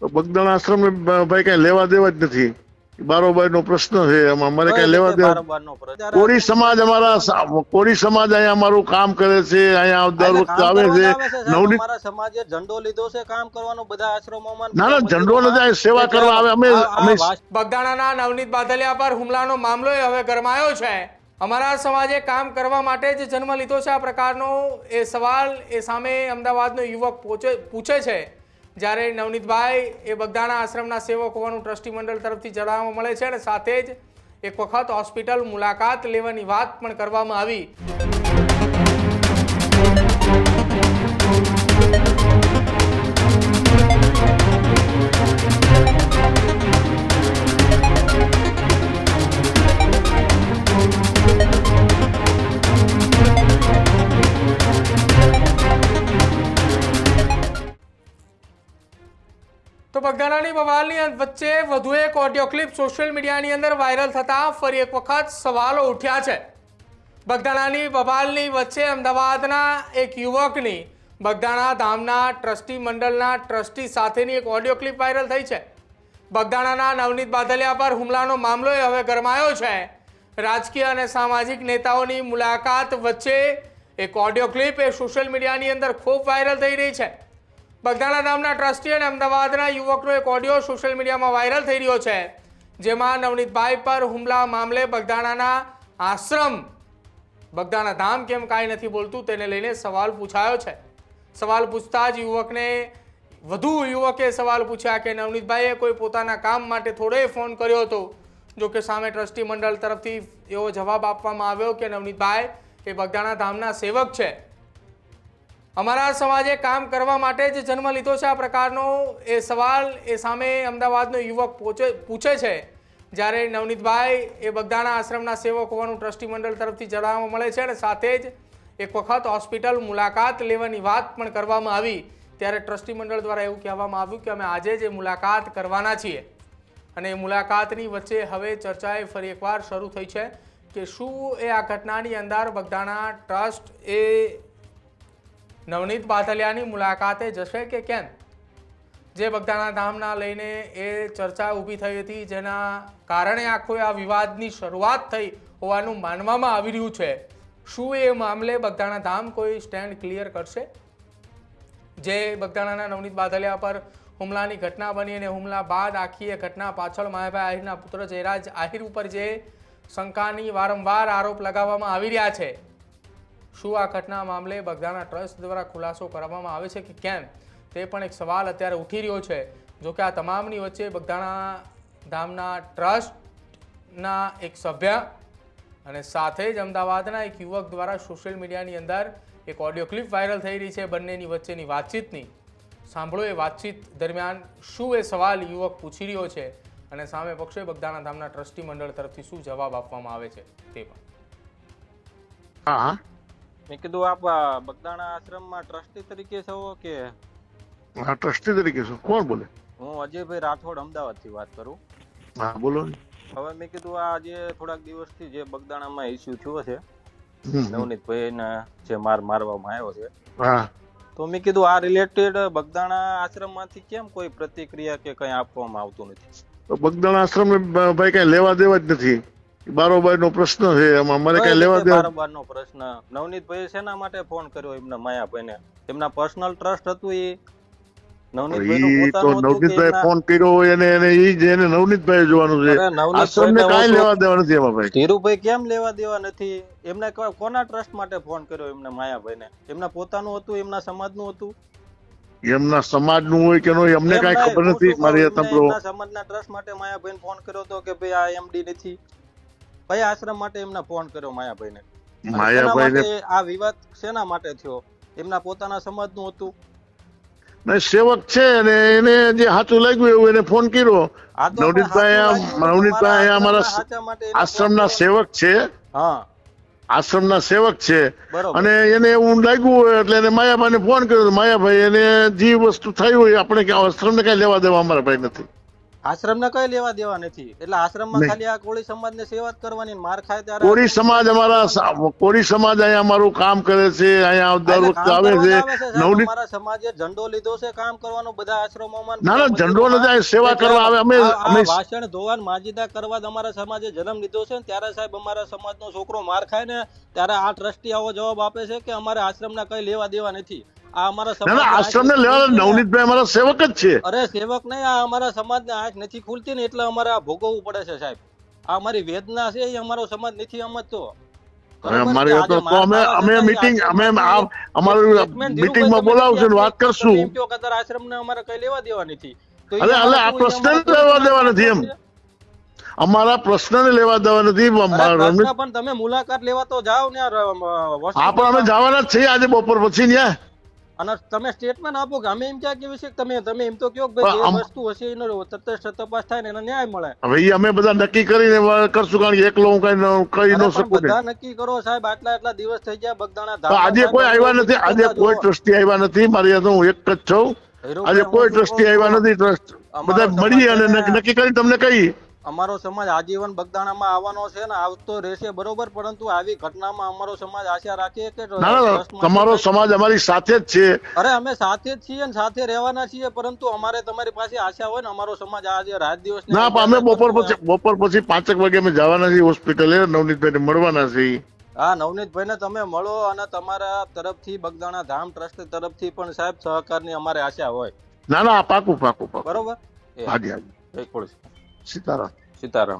તો બગદાણા આશ્રમ ભાઈ કઈ લેવા દેવા જ નથી. બારોબાર નો પ્રશ્ન છે એમાં અમારે કઈ લેવા દેવા કોળી સમાજ અમારા કોળી સમાજ અહીંયા અમારું કામ કરે છે અહીંયા દર વખતે આવે છે. નવનીત સમાજે ઝંડો લીધો છે કામ કરવાનો બધા આશ્રમોમાં. ના ના ઝંડો ન જાય સેવા કરવા આવે. અમે અમે બગદાણાના નવનીત બાદલિયા પર હુમલાનો મામલો એ હવે ગરમાયો છે. અમારા સમાજે કામ કરવા માટે જ જન્મ લીધો છે આ પ્રકારનો એ સવાલ એ સામે અમદાવાદનો યુવક પૂછે છે. જ્યારે નવનીતભાઈ એ બગદાણા આશ્રમના સેવક હોવાનું ટ્રસ્ટી મંડળ તરફથી જણાવવા મળે છે અને સાથે જ એક વખત હોસ્પિટલ મુલાકાત લેવાની વાત પણ કરવામાં આવી. બગદાણાની બવાલની વચ્ચે વધુ એક ઓડિયો ક્લિપ સોશિયલ મીડિયાની અંદર વાયરલ થતા ફરી એક વખત સવાલો ઉઠ્યા છે. બગદાણાની બવાલની વચ્ચે અમદાવાદના એક યુવકની બગદાણા ધામના ટ્રસ્ટી મંડળના ટ્રસ્ટી સાથેની એક ઓડિયો ક્લિપ વાયરલ થઈ છે. બગદાણાના નવનીત બાદલિયા પર હુમલાનો મામલો હવે ગરમાયો છે. રાજકીય અને સામાજિક નેતાઓની મુલાકાત વચ્ચે એક ઓડિયો ક્લિપ એ સોશિયલ મીડિયાની અંદર ખૂબ વાયરલ થઈ રહી છે. બગદાણા નામના ટ્રસ્ટી અને અમદાવાદના યુવકનો એક ઓડિયો સોશિયલ મીડિયામાં વાયરલ થઈ રહ્યો છે, જેમાં નવનીતભાઈ પર હુમલા મામલે બગદાણાના આશ્રમ, બગદાણા ધામ કેમ કાંઈ નથી બોલતું તેને લઈને સવાલ પૂછાયો છે. સવાલ પૂછતા જ યુવકને, વધુ યુવકે સવાલ પૂછ્યા કે નવનીતભાઈએ કોઈ પોતાના કામ માટે થોડોય ફોન કર્યો હતો? જો કે સામે ટ્રસ્ટી મંડળ તરફથી એવો જવાબ આપવામાં આવ્યો કે નવનીતભાઈ એ બગદાણા ધામના સેવક છે. અમારા સમાજે કામ કરવા માટે જ જન્મ લીધો છે આ પ્રકારનો. એ સવાલ એ સામે અમદાવાદનો યુવક પૂછે પૂછે છે. જ્યારે નવનીતભાઈ એ બગદાણા આશ્રમના સેવક હોવાનું ટ્રસ્ટી મંડળ તરફથી જણાવવા મળે છે અને સાથે જ એક વખત હોસ્પિટલ મુલાકાત લેવાની વાત પણ કરવામાં આવી. ત્યારે ટ્રસ્ટી મંડળ દ્વારા એવું કહેવામાં આવ્યું કે અમે આજે જ મુલાકાત કરવાના છીએ. અને મુલાકાતની વચ્ચે હવે ચર્ચાએ ફરી એકવાર શરૂ થઈ છે કે શું એ આ ઘટનાની અંદર બગદાણા ટ્રસ્ટ એ નવનીત બાથલિયાની મુલાકાતે જશે કે કેમ? જે બગદાણા ધામના લઈને એ ચર્ચા ઊભી થઈ હતી, જેના કારણે આખો આ વિવાદની શરૂઆત થઈ હોવાનું માનવામાં આવી રહ્યું છે. શું એ મામલે બગદાણા ધામ કોઈ સ્ટેન્ડ ક્લિયર કરશે? જે બગદાણાના નવનીત બાદલિયા પર હુમલાની ઘટના બની અને હુમલા બાદ આખી એ ઘટના પાછળ માયાભાઈ આહિરના પુત્ર જયરાજ આહિર ઉપર જે શંકાની વારંવાર આરોપ લગાવવામાં આવી રહ્યા છે. શું આ ઘટના મામલે બગદાણા ટ્રસ્ટ દ્વારા ખુલાસો કરવામાં આવે છે કે કેમ? તે પણ એક સવાલ અત્યારે ઉઠી રહ્યો છે. જો કે આ તમામની વચ્ચે બગદાણા ધામના ટ્રસ્ટના એક સભ્ય અને સાથે જ અમદાવાદના એક યુવક દ્વારા સોશિયલ મીડિયાની અંદર એક ઓડિયો ક્લિપ વાયરલ થઈ રહી છે બંનેની વચ્ચેની વાતચીતની. સાંભળો એ વાતચીત દરમિયાન શું એ સવાલ યુવક પૂછી રહ્યો છે અને સામે પક્ષે બગદાણા ધામના ટ્રસ્ટી મંડળ તરફથી શું જવાબ આપવામાં આવે છે તે પણ. હા. મેં કીધું આપ બગદાણા આશ્રમમાં ટ્રસ્ટી તરીકે છો કે? હા ટ્રસ્ટી તરીકે છું. કોણ બોલે? હું અજયભાઈ રાઠોડ અમદાવાદથી વાત કરું. હા બોલો હવે મેં કીધું આ જે થોડાક દિવસથી જે બગદાણામાં ઇસ્યુ થયો છે. નવનીતભાઈને જે માર મારવામાં આવ્યો છે હા. તો મેં કીધું આ રિલેટેડ બગદાણા આશ્રમમાંથી કેમ કોઈ પ્રતિક્રિયા કે કંઈ આપવામાં આવતું નથી? બગદાણા આશ્રમ ભાઈ કઈ લેવા દેવા જ નથી. બારોબાર નો પ્રશ્ન છે એમાં મને કઈ લેવા દે બારોબાર નો પ્રશ્ન. નવનીતભાઈએ શેના માટે ફોન કર્યો એમના માયાભાઈને? એમના પર્સનલ ટ્રસ્ટ હતું એ નવનીતભાઈનું તો પોતાનું હતું કે નવનીતભાઈ ફોન કર્યો હોય એને એને ઈ જ એને નવનીતભાઈ જોવાનું છે. અરે નવનીતભાઈને ને લેવા દેવા નથી એમાં ભાઈ. ધીરુભાઈ કેમ લેવા દેવા નથી? એમને કોના ટ્રસ્ટ માટે ફોન કર્યો એમને માયાભાઈને? એમના પોતાનું હતું એમના સમાજનું હતું? એમના સમાજનું હોય કે ન અમને કઈ ખબર નથી. મારી એમના સમાજના ટ્રસ્ટ માટે માયાભાઈને ફોન કર્યો હતો કે ભાઈ આ એમડી નથી? કયા આશ્રમ માટે એમને ફોન કર્યો માયાભાઈને? માયાભાઈ ને માટે આ વિવાદ શેના માટે થયો? એમના પોતાના સમાજનું હતું? ને સેવક છે અને એને જે સાચું લાગ્યું એવું એને ફોન કર્યો. નવનીતભાઈ નવનીતભાઈ અમારા આશ્રમ ના આશ્રમના સેવક છે. હા. આશ્રમના સેવક છે. અને એને એવું લાગ્યું એટલે એને માયાભાઈને ફોન કર્યો. માયાભાઈ એને જે વસ્તુ થઈ હોય આપણે કે આશ્રમને કઈ લેવા દેવા અમારા ભાઈ નથી. આશ્રમને કઈ લેવા દેવા નથી એટલે આશ્રમમાં ખાલી આ કોળી સમાજને સેવા જ કરવાની માર ખાય ત્યારે કોળી સમાજ અમારા કોળી સમાજ અહીંયા અમારું કામ કરે છે અહીંયા દર વખતે આવે છે. નવનીત અમારા સમાજે ઝંડો લીધો છે કામ કરવાનો બધા આશ્રમોમાં ના, ના, ઝંડો નથી. સેવા કરવા આવે. અમે- અમે- વાસણ ધોવાન માજીદા કરવા અમારા સમાજે જન્મ લીધો છે ત્યારે સાહેબ અમારા સમાજનો છોકરો માર ખાય ને ત્યારે આ ટ્રસ્ટી આવો જવાબ આપે છે કે અમારે આશ્રમના કઈ લેવા દેવા નથી આ અમારા આશ્રમ ના લેવા નવનીતભાઈ અમારા સેવક જ છે. અરે સેવક નહીં આ અમારા સમાજને આંખ નથી ખુલતી ને એટલે અમારે આ ભોગવવું પડે છે સાહેબ. આ અમારી વેદના છે એ અમારો સમાજ નથી સમજતો. અમારે તો અમે અમે મીટિંગ અમે અમારું મીટિંગમાં બોલાવશું વાત કરશું. આશ્રમને અમારે કઈ લેવા દેવા નથી અરે, અરે, આ પ્રશ્ન લેવા દેવા નથી એમ. અમારા પ્રશ્નને લેવા દેવા નથી પણ તમે મુલાકાત લેવા તો જાઓ ને પણ અમે જવાના જ છીએ આજે બપોર પછી ન્યા. અને તમે સ્ટેટમેન્ટ આપો કે અમે એમ ક્યાં કેવી છે? તમે તમે એમ તો કયો કે ભાઈ જે વસ્તુ હશે એનો તટસ્થ તપાસ થાય ને એનો ન્યાય મળે. હવે એ અમે બધા નક્કી કરીને કરશું કારણ કે એકલો હું કઈ કઈ ન શકું બધા નક્કી કરો સાહેબ આટલા આટલા દિવસ થઈ ગયા બગદાણા આજે કોઈ આવ્યા નથી આજે કોઈ ટ્રસ્ટી આવ્યા નથી મારી યાદ હું એક જ છું. આજે કોઈ ટ્રસ્ટી આવ્યા નથી ટ્રસ્ટ બધા મળી અને નક્કી કરી તમને કહી અમારો સમાજ આજીવન બગદાણામાં આવવાનો છે ને આવતો રહેશે બરોબર પરંતુ આવી ઘટનામાં અમારો સમાજ આશા રાખીએ કે તમારો સમાજ અમારી સાથે જ છે. અરે અમે સાથે જ છીએ ને સાથે રહેવાના છીએ પરંતુ અમારે તમારી પાસે આશા હોય ને અમારો સમાજ આજે રાત દિવસ ના અમે બપોર પછી બપોર પછી પાંચક વાગે અમે જવાના છીએ હોસ્પિટલે નવનીતભાઈ મળવાના છીએ. હા નવનીતભાઈને તમે મળો અને તમારા તરફથી બગદાણા ધામ ટ્રસ્ટ તરફથી પણ સાહેબ સહકારની અમારે આશા હોય. ના ના પાકું પાકું પાકું. બરોબર? હાજી હાજી. Ситара. Ситара.